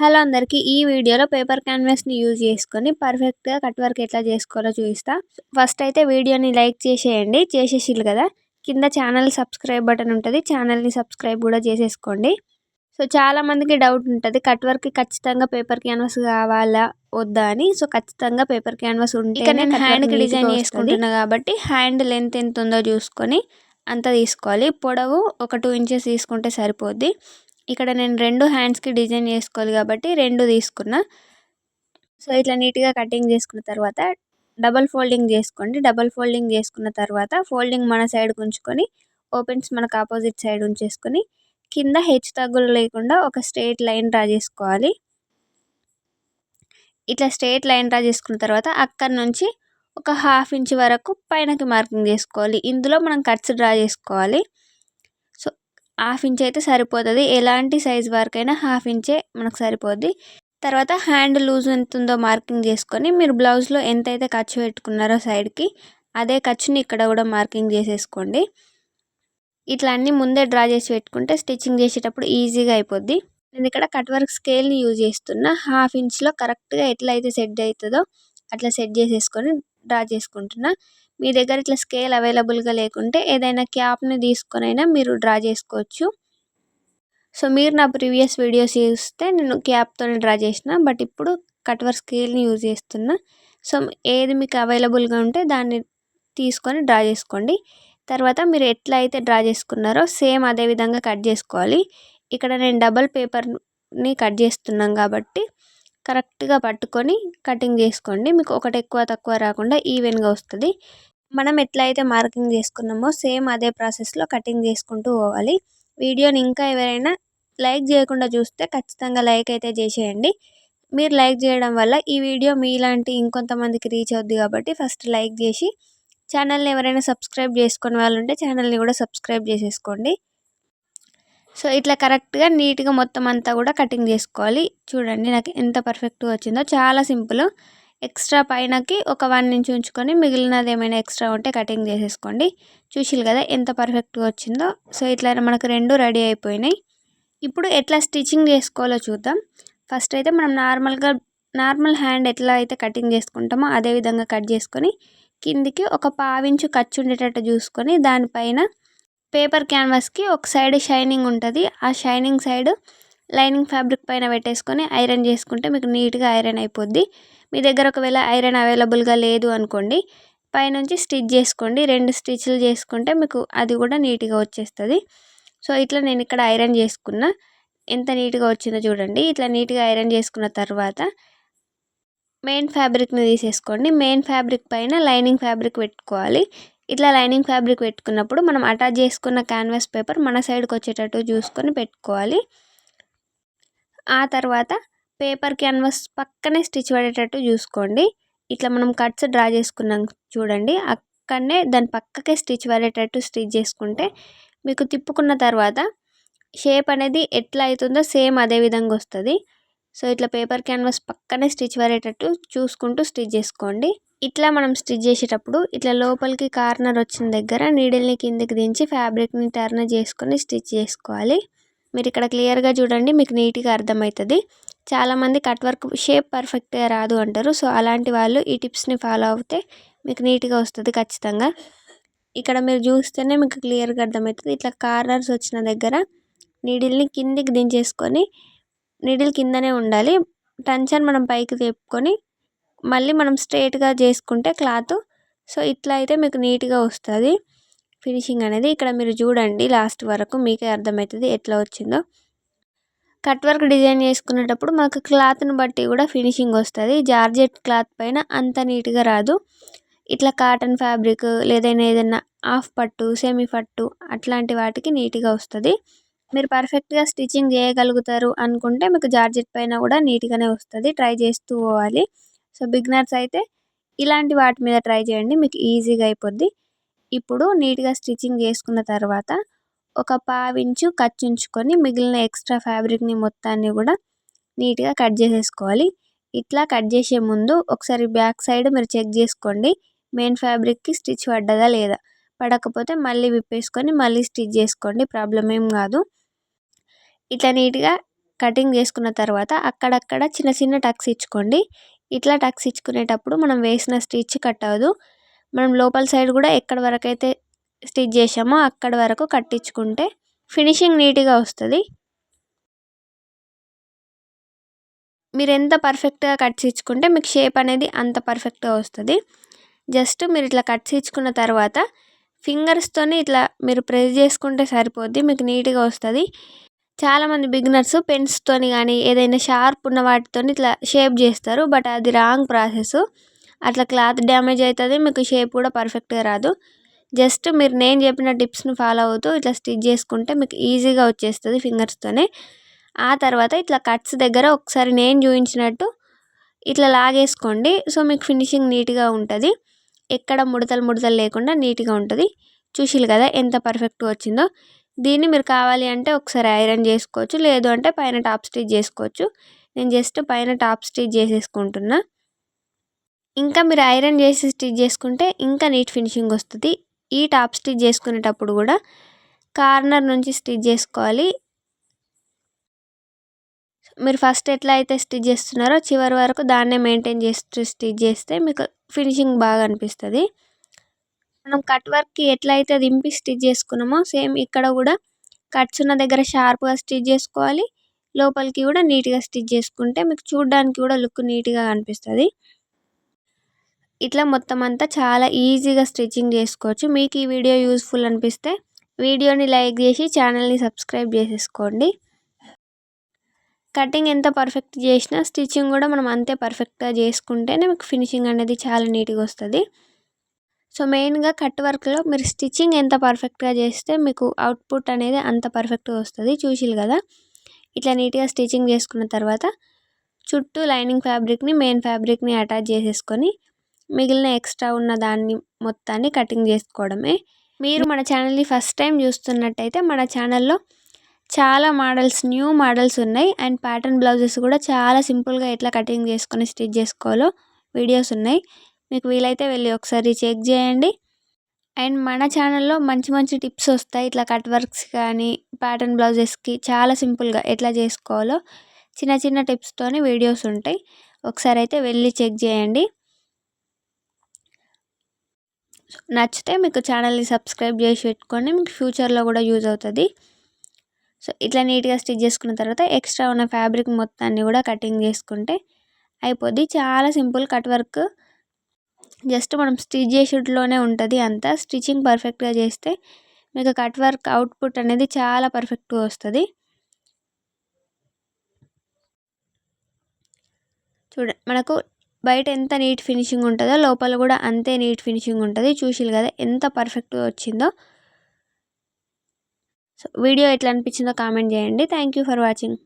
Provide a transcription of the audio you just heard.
Hello అందరికీ. ఈ వీడియోలో పేపర్ క్యాన్వాస్ని యూజ్ చేసుకొని పర్ఫెక్ట్గా కట్ వర్క్ ఎట్లా చేసుకోవాలో చూపిస్తా. ఫస్ట్ అయితే వీడియోని లైక్ చేసేయండి. చేసేసిల్లు కదా. కింద ఛానల్ సబ్స్క్రైబ్ బటన్ ఉంటుంది. ఛానల్ని సబ్స్క్రైబ్ కూడా చేసేసుకోండి. సో చాలా మందికి డౌట్ ఉంటుంది. కట్ వర్క్కి ఖచ్చితంగా పేపర్ క్యాన్వాస్ కావాలా? వద్దా అని. సో ఖచ్చితంగా పేపర్ క్యాన్వాస్ ఉంటే నేను హ్యాండ్కి డిజైన్ చేసుకుంటున్నా కాబట్టి హ్యాండ్ లెంత్ ఎంత ఉందో చూసుకొని అంత తీసుకోవాలి. పొడవు ఒక టూ ఇంచెస్ తీసుకుంటే సరిపోద్ది. ఇక్కడ నేను రెండు హ్యాండ్స్కి డిజైన్ చేసుకోవాలి కాబట్టి రెండు తీసుకున్నా. సో ఇట్లా నీట్గా కటింగ్ చేసుకున్న తర్వాత డబల్ ఫోల్డింగ్ చేసుకోండి. డబల్ ఫోల్డింగ్ చేసుకున్న తర్వాత ఫోల్డింగ్ మన సైడ్ ఉంచుకొని ఓపెన్స్ మనకు ఆపోజిట్ సైడ్ ఉంచేసుకొని కింద హెచ్చు తగ్గులు లేకుండా ఒక స్ట్రేట్ లైన్ డ్రా చేసుకోవాలి. ఇట్లా స్ట్రేట్ లైన్ డ్రా చేసుకున్న తర్వాత అక్కడి నుంచి ఒక హాఫ్ ఇంచ్ వరకు పైనకి మార్కింగ్ చేసుకోవాలి. ఇందులో మనం కట్స్ డ్రా చేసుకోవాలి. హాఫ్ ఇంచ్ అయితే సరిపోతుంది. ఎలాంటి సైజ్ వరకైనా హాఫ్ ఇంచే మనకు సరిపోద్ది. తర్వాత హ్యాండ్ లూజ్ ఎంత ఉందో మార్కింగ్ చేసుకొని మీరు బ్లౌజ్లో ఎంతైతే ఖర్చు పెట్టుకున్నారో సైడ్కి అదే ఖర్చుని ఇక్కడ కూడా మార్కింగ్ చేసేసుకోండి. ఇట్లా అన్నీ ముందే డ్రా చేసి పెట్టుకుంటే స్టిచ్చింగ్ చేసేటప్పుడు ఈజీగా అయిపోద్ది. నేను ఇక్కడ కట్ వర్క్ స్కేల్ని యూజ్ చేస్తున్నా. హాఫ్ ఇంచ్లో కరెక్ట్గా ఎట్లా అయితే సెట్ అవుతుందో అట్లా సెట్ చేసేసుకొని డ్రా చేసుకుంటున్నా. మీ దగ్గర ఇట్లా స్కేల్ అవైలబుల్గా లేకుంటే ఏదైనా క్యాప్ని తీసుకొని అయినా మీరు డ్రా చేసుకోవచ్చు. సో మీరు నా ప్రీవియస్ వీడియోస్ చూస్తే నేను క్యాప్తో డ్రా చేసిన బట్ ఇప్పుడు కట్వర్ స్కేల్ని యూజ్ చేస్తున్నా. సో ఏది మీకు అవైలబుల్గా ఉంటే దాన్ని తీసుకొని డ్రా చేసుకోండి. తర్వాత మీరు ఎట్లా అయితే డ్రా చేసుకున్నారో సేమ్ అదే విధంగా కట్ చేసుకోవాలి. ఇక్కడ నేను డబల్ పేపర్ని కట్ చేస్తున్నాం కాబట్టి కరెక్ట్గా పట్టుకొని కటింగ్ చేసుకోండి. మీకు ఒకటి ఎక్కువ తక్కువ రాకుండా ఈవెన్గా వస్తుంది. మనం ఎట్లయితే మార్కింగ్ చేసుకున్నామో సేమ్ అదే ప్రాసెస్లో కటింగ్ చేసుకుంటూ పోవాలి. వీడియోని ఇంకా ఎవరైనా లైక్ చేయకుండా చూస్తే ఖచ్చితంగా లైక్ అయితే చేసేయండి. మీరు లైక్ చేయడం వల్ల ఈ వీడియో మీలాంటి ఇంకొంతమందికి రీచ్ అవుద్ది కాబట్టి ఫస్ట్ లైక్ చేసి ఛానల్ని ఎవరైనా సబ్స్క్రైబ్ చేసుకునే వాళ్ళు ఉంటే ఛానల్ని కూడా సబ్స్క్రైబ్ చేసేసుకోండి. సో ఇట్లా కరెక్ట్గా నీట్గా మొత్తం అంతా కూడా కటింగ్ చేసుకోవాలి. చూడండి నాకు ఎంత పర్ఫెక్ట్గా వచ్చిందో. చాలా సింపుల్. ఎక్స్ట్రా పైనకి ఒక వన్ ఇంచ్ ఉంచుకొని మిగిలినది ఏమైనా ఎక్స్ట్రా ఉంటే కటింగ్ చేసేసుకోండి. చూసిరు కదా ఎంత పర్ఫెక్ట్గా వచ్చిందో. సో ఇట్లా మనకు రెండు రెడీ అయిపోయినాయి. ఇప్పుడు ఎట్లా స్టిచ్చింగ్ చేసుకోవాలో చూద్దాం. ఫస్ట్ అయితే మనం నార్మల్గా నార్మల్ హ్యాండ్ ఎట్లా అయితే కటింగ్ చేసుకుంటామో అదే విధంగా కట్ చేసుకొని కిందికి ఒక పావించు ఖర్చు ఉండేటట్టు చూసుకొని దానిపైన పేపర్ క్యాన్వాస్కి ఒక సైడ్ షైనింగ్ ఉంటుంది. ఆ షైనింగ్ సైడ్ లైనింగ్ ఫ్యాబ్రిక్ పైన పెట్టేసుకొని ఐరన్ చేసుకుంటే మీకు నీట్గా ఐరన్ అయిపోద్ది. మీ దగ్గర ఒకవేళ ఐరన్ అవైలబుల్గా లేదు అనుకోండి పైనుంచి స్టిచ్ చేసుకోండి. రెండు స్టిచ్లు చేసుకుంటే మీకు అది కూడా నీట్గా వచ్చేస్తుంది. సో ఇట్లా నేను ఇక్కడ ఐరన్ చేసుకున్నా. ఎంత నీట్గా వచ్చిందో చూడండి. ఇట్లా నీట్గా ఐరన్ చేసుకున్న తర్వాత మెయిన్ ఫ్యాబ్రిక్ని తీసేసుకోండి. మెయిన్ ఫ్యాబ్రిక్ పైన లైనింగ్ ఫ్యాబ్రిక్ పెట్టుకోవాలి. ఇట్లా లైనింగ్ ఫ్యాబ్రిక్ పెట్టుకున్నప్పుడు మనం అటాచ్ చేసుకున్న క్యాన్వాస్ పేపర్ మన సైడ్కి వచ్చేటట్టు చూసుకొని పెట్టుకోవాలి. ఆ తర్వాత పేపర్ క్యాన్వాస్ పక్కనే స్టిచ్ పడేటట్టు చూసుకోండి. ఇట్లా మనం కట్స్ డ్రా చేసుకున్నాం చూడండి అక్కడనే దాని పక్కకే స్టిచ్ పడేటట్టు స్టిచ్ చేసుకుంటే మీకు తిప్పుకున్న తర్వాత షేప్ అనేది ఎట్లా అవుతుందో సేమ్ అదే విధంగా వస్తుంది. సో ఇట్లా పేపర్ క్యాన్వాస్ పక్కనే స్టిచ్ పడేటట్టు చూసుకుంటూ స్టిచ్ చేసుకోండి. ఇట్లా మనం స్టిచ్ చేసేటప్పుడు ఇట్లా లోపలికి కార్నర్ వచ్చిన దగ్గర నీడిల్ని కిందకి దించి ఫ్యాబ్రిక్ని టర్న్ చేసుకొని స్టిచ్ చేసుకోవాలి. మీరు ఇక్కడ క్లియర్గా చూడండి మీకు నీట్గా అర్థమవుతుంది. చాలామంది కట్ వర్క్ షేప్ పర్ఫెక్ట్గా రాదు అంటారు. సో అలాంటి వాళ్ళు ఈ టిప్స్ని ఫాలో అవుతే మీకు నీట్గా వస్తుంది ఖచ్చితంగా. ఇక్కడ మీరు చూస్తేనే మీకు క్లియర్గా అర్థమవుతుంది. ఇట్లా కార్నర్స్ వచ్చిన దగ్గర నీడిల్ని కిందికి దించేసుకొని నీడిల్ కిందనే ఉండాలి. టెన్షన్ మనం పైకి తెప్పుకొని మళ్ళీ మనం స్ట్రైట్గా చేసుకుంటే క్లాత్. సో ఇట్లా అయితే మీకు నీట్గా వస్తుంది. ఫినిషింగ్ అనేది ఇక్కడ మీరు చూడండి లాస్ట్ వరకు మీకే అర్థమవుతుంది ఎట్లా వచ్చిందో. కట్ వర్క్ డిజైన్ చేసుకునేటప్పుడు మనకు క్లాత్ని బట్టి కూడా ఫినిషింగ్ వస్తుంది. జార్జెట్ క్లాత్ పైన అంత నీట్గా రాదు. ఇట్లా కాటన్ ఫ్యాబ్రిక్ లేదైనా ఏదైనా హాఫ్ పట్టు సెమీ పట్టు అట్లాంటి వాటికి నీట్గా వస్తుంది. మీరు పర్ఫెక్ట్గా స్టిచ్చింగ్ చేయగలుగుతారు అనుకుంటే మీకు జార్జెట్ పైన కూడా నీట్గానే వస్తుంది. ట్రై చేస్తూ పోవాలి. సో బిగ్నర్స్ అయితే ఇలాంటి వాటి మీద ట్రై చేయండి. మీకు ఈజీగా అయిపోద్ది. ఇప్పుడు నీట్గా స్టిచ్చింగ్ చేసుకున్న తర్వాత ఒక పావించు కచ్చుంచుకొని ఉంచుకొని మిగిలిన ఎక్స్ట్రా ఫ్యాబ్రిక్ని మొత్తాన్ని కూడా నీట్గా కట్ చేసేసుకోవాలి. ఇట్లా కట్ చేసే ముందు ఒకసారి బ్యాక్ సైడ్ మీరు చెక్ చేసుకోండి. మెయిన్ ఫ్యాబ్రిక్కి స్టిచ్ పడ్డదా లేదా? పడకపోతే మళ్ళీ విప్పేసుకొని మళ్ళీ స్టిచ్ చేసుకోండి. ప్రాబ్లం ఏం కాదు. ఇట్లా నీట్గా కటింగ్ చేసుకున్న తర్వాత అక్కడక్కడ చిన్న చిన్న టక్స్ ఇచ్చుకోండి. ఇట్లా టక్స్ ఇచ్చుకునేటప్పుడు మనం వేసిన స్టిచ్ కట్ అవ్వదు. మనం లోపల సైడ్ కూడా ఎక్కడ వరకు అయితే స్టిచ్ చేసామో అక్కడ వరకు కట్టించుకుంటే ఫినిషింగ్ నీట్గా వస్తుంది. మీరు ఎంత పర్ఫెక్ట్గా కట్స్ ఇచ్చుకుంటే మీకు షేప్ అనేది అంత పర్ఫెక్ట్గా వస్తుంది. జస్ట్ మీరు ఇట్లా కట్స్ ఇచ్చుకున్న తర్వాత ఫింగర్స్తోని ఇట్లా మీరు ప్రెస్ చేసుకుంటే సరిపోద్ది మీకు నీట్గా వస్తుంది. చాలామంది బిగినర్స్ పెన్స్తోని కానీ ఏదైనా షార్ప్ ఉన్న వాటితో ఇట్లా షేప్ చేస్తారు. బట్ అది రాంగ్ ప్రాసెస్. అట్లా క్లాత్ డ్యామేజ్ అవుతుంది మీకు షేప్ కూడా పర్ఫెక్ట్గా రాదు. జస్ట్ మీరు నేను చెప్పిన టిప్స్ని ఫాలో అవుతూ ఇట్లా స్టిచ్ చేసుకుంటే మీకు ఈజీగా వచ్చేస్తుంది ఫింగర్స్తోనే ఆ తర్వాత ఇట్లా కట్స్ దగ్గర ఒకసారి నేను చూపించినట్టు ఇట్లా లాగేసుకోండి. సో మీకు ఫినిషింగ్ నీట్గా ఉంటుంది. ఎక్కడ ముడతలు ముడతలు లేకుండా నీట్గా ఉంటుంది. చూసిలు కదా ఎంత పర్ఫెక్ట్గా వచ్చిందో. దీన్ని మీరు కావాలి అంటే ఒకసారి ఐరన్ చేసుకోవచ్చు. లేదు అంటే పైన టాప్ స్టిచ్ చేసుకోవచ్చు. నేను జస్ట్ పైన టాప్ స్టిచ్ చేసేసుకుంటున్నా. ఇంకా మీరు ఐరన్ చేసి స్టిచ్ చేసుకుంటే ఇంకా నీట్ ఫినిషింగ్ వస్తుంది. ఈ టాప్ స్టిచ్ చేసుకునేటప్పుడు కూడా కార్నర్ నుంచి స్టిచ్ చేసుకోవాలి. మీరు ఫస్ట్ ఎట్లా అయితే స్టిచ్ చేస్తున్నారో చివరి వరకు దాన్నే మెయింటైన్ చేస్తూ స్టిచ్ చేస్తే మీకు ఫినిషింగ్ బాగా అనిపిస్తుంది. మనం కట్ వర్క్కి ఎట్లా అయితే దింపి స్టిచ్ చేసుకున్నామో సేమ్ ఇక్కడ కూడా కట్స్ ఉన్న దగ్గర షార్ప్గా స్టిచ్ చేసుకోవాలి. లోపలికి కూడా నీట్గా స్టిచ్ చేసుకుంటే మీకు చూడడానికి కూడా లుక్ నీట్గా కనిపిస్తుంది ఇట్లా మొత్తం అంతా చాలా ఈజీగా స్టిచ్చింగ్ చేసుకోవచ్చు. మీకు ఈ వీడియో యూస్ఫుల్ అనిపిస్తే వీడియోని లైక్ చేసి ఛానల్ని సబ్స్క్రైబ్ చేసేసుకోండి. కటింగ్ ఎంత పర్ఫెక్ట్ చేసినా స్టిచ్చింగ్ కూడా మనం అంతే పర్ఫెక్ట్గా చేసుకుంటేనే మీకు ఫినిషింగ్ అనేది చాలా నీట్గా వస్తుంది. సో మెయిన్గా కట్ వర్క్లో మీరు స్టిచ్చింగ్ ఎంత పర్ఫెక్ట్గా చేస్తే మీకు అవుట్పుట్ అనేది అంత పర్ఫెక్ట్గా వస్తుంది చూసిలు కదా. ఇట్లా నీట్గా స్టిచ్చింగ్ చేసుకున్న తర్వాత చుట్టూ లైనింగ్ ఫ్యాబ్రిక్ని మెయిన్ ఫ్యాబ్రిక్ని అటాచ్ చేసేసుకొని మిగిలిన ఎక్స్ట్రా ఉన్న దాన్ని మొత్తాన్ని కటింగ్ చేసుకోవడమే. మీరు మన ఛానల్ని ఫస్ట్ టైం చూస్తున్నట్టయితే మన ఛానల్లో చాలా మోడల్స్ న్యూ మోడల్స్ ఉన్నాయి. అండ్ ప్యాటర్న్ బ్లౌజెస్ కూడా చాలా సింపుల్గా ఎట్లా కటింగ్ చేసుకొని స్టిచ్ చేసుకోవాలో వీడియోస్ ఉన్నాయి. మీకు వీలైతే వెళ్ళి ఒకసారి చెక్ చేయండి. అండ్ మన ఛానల్లో మంచి మంచి టిప్స్ వస్తాయి. ఇట్లా కట్ వర్క్స్ కానీ ప్యాటర్న్ బ్లౌజెస్కి చాలా సింపుల్గా ఎట్లా చేసుకోవాలో చిన్న చిన్న టిప్స్తోని వీడియోస్ ఉంటాయి. ఒకసారి అయితే వెళ్ళి చెక్ చేయండి. నచ్చితే మీకు ఛానల్ని సబ్స్క్రైబ్ చేసి పెట్టుకోండి. మీకు ఫ్యూచర్లో కూడా యూజ్ అవుతుంది. సో ఇట్లా నీట్గా స్టిచ్ చేసుకున్న తర్వాత ఎక్స్ట్రా ఉన్న ఫ్యాబ్రిక్ మొత్తాన్ని కూడా కటింగ్ చేసుకుంటే అయిపోద్ది. చాలా సింపుల్ కట్ వర్క్. జస్ట్ మనం స్టిచ్ చేసేట్లోనే ఉంటుంది అంతా. స్టిచ్చింగ్ పర్ఫెక్ట్గా చేస్తే మీకు కట్ వర్క్ అవుట్పుట్ అనేది చాలా పర్ఫెక్ట్గా వస్తుంది. చూడ మనకు బయట ఎంత నీట్ ఫినిషింగ్ ఉంటుందో లోపల కూడా అంతే నీట్ ఫినిషింగ్ ఉంటుంది. చూసిరు కదా ఎంత పర్ఫెక్ట్గా వచ్చిందో. సో వీడియో ఎట్లా అనిపించిందో కామెంట్ చేయండి. Thank for watching.